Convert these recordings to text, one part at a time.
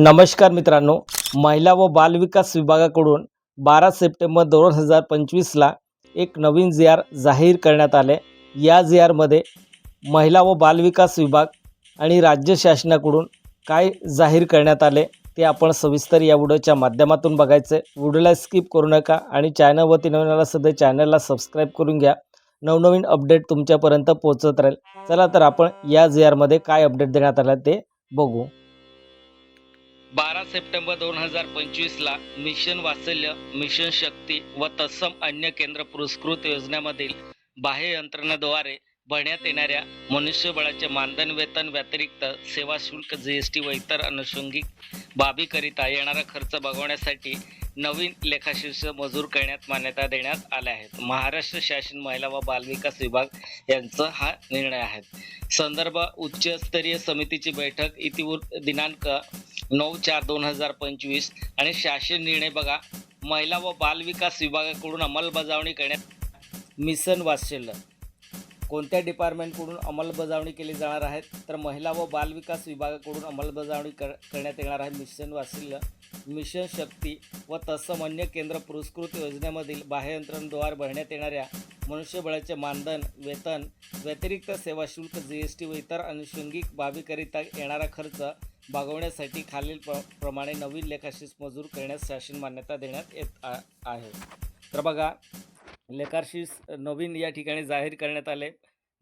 नमस्कार मित्रांनो महिला व बालविकास विभागाकडून बारा सप्टेंबर दोन हजार पंचवीसला एक नवीन जी आर जाहीर करण्यात आले. या जी आरमध्ये महिला व बालविकास विभाग आणि राज्य शासनाकडून काय जाहीर करण्यात आले ते आपण सविस्तर या व्हिडिओच्या माध्यमातून बघायचं. आहे व्हिडिओला स्किप करू नका आणि चॅनलवरती नवीन आला सध्या चॅनलला सबस्क्राईब करून घ्या. नवनवीन अपडेट तुमच्यापर्यंत पोहोचत राहील. चला तर आपण या जी आरमध्ये काय अपडेट देण्यात आलं ते बघू. बारा सप्टेंबर दोन हजार पंचवीसला मिशन वात्सल्य मिशन शक्ती व तत्सम अन्य केंद्र पुरस्कृत योजनेमधील बाह्य यंत्रणेद्वारे भरण्यात येणाऱ्या मनुष्यबळाचे मानधन वेतन व्यतिरिक्त सेवा शुल्क जी एस टी व इतर अनुषंगिक बाबीकरिता येणारा खर्च बघवण्यासाठी नवीन लेखाशीर्ष मंजूर करण्यात मान्यता देण्यात आल्या आहेत. महाराष्ट्र शासन महिला व बालविकास विभाग यांचा हा निर्णय आहे. संदर्भ उच्चस्तरीय समितीची बैठक इतिवृत्त दिनांक नऊ चार दोन हजार पंचवीस आणि शासन निर्णय बघा. महिला व बालविकास विभागाकडून अंमलबजावणी करण्यात मिसन वात्सल्य कोणत्या डिपार्टमेंटकडून अंमलबजावणी केली जाणार आहे? तर महिला व बालविकास विभागाकडून अंमलबजावणी कर करण्यात येणार आहे मिशन वात्सल्य मिशन शक्ती व तत्सम अन्य केंद्र पुरस्कृत योजनेमधील बाह्ययंत्रणद्वार भरण्यात येणाऱ्या मनुष्यबळाचे मानधन वेतन व्यतिरिक्त सेवा शुल्क जी एस टी व इतर अनुषंगिक बाबीकरिता येणारा खर्च भागवण्यासाठी खालील प्र प्रमाणे नवीन लेखाशीस मंजूर करण्यास शासन मान्यता देण्यात येत आ आहे. तर बघा लेखाशीस नवीन या ठिकाणी जाहीर करण्यात आले.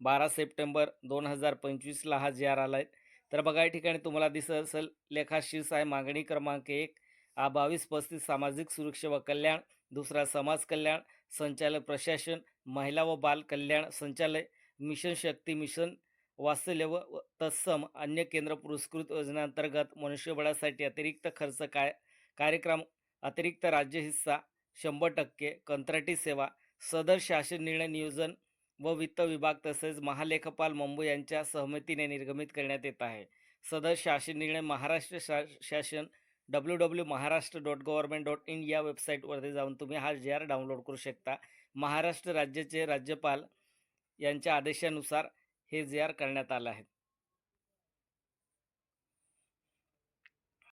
बारा सप्टेंबर दोन हजार पंचवीसला हा जी आर आला आहे तर बघा या ठिकाणी तुम्हाला दिसत असेल लेखाशीस आहे मागणी क्रमांक एक. बावीस पस्तीस सामाजिक सुरक्षा व कल्याण. दुसरा समाज कल्याण. संचालक प्रशासन. महिला व बाल कल्याण संचालय. मिशन शक्ती मिशन वात्सल्य व व तत्सम. अन्य केंद्र पुरस्कृत योजनेअंतर्गत मनुष्यबळासाठी अतिरिक्त खर्च काय? कार्यक्रम अतिरिक्त राज्य हिस्सा शंभर टक्के. कंत्राटी सेवा सदर शासन निर्णय नियोजन व वित्त विभाग तसेच महालेखपाल मुंबई यांच्या सहमतीने निर्गमित करण्यात येत आहे. सदर शासन निर्णय महाराष्ट्र शा शासन W W Maharashtra dot government dot in या वेबसाईटवरती जाऊन तुम्ही हा जे आर डाउनलोड करू शकता. महाराष्ट्र राज्याचे राज्यपाल यांच्या आदेशानुसार हे जे आर करण्यात आलं आहे.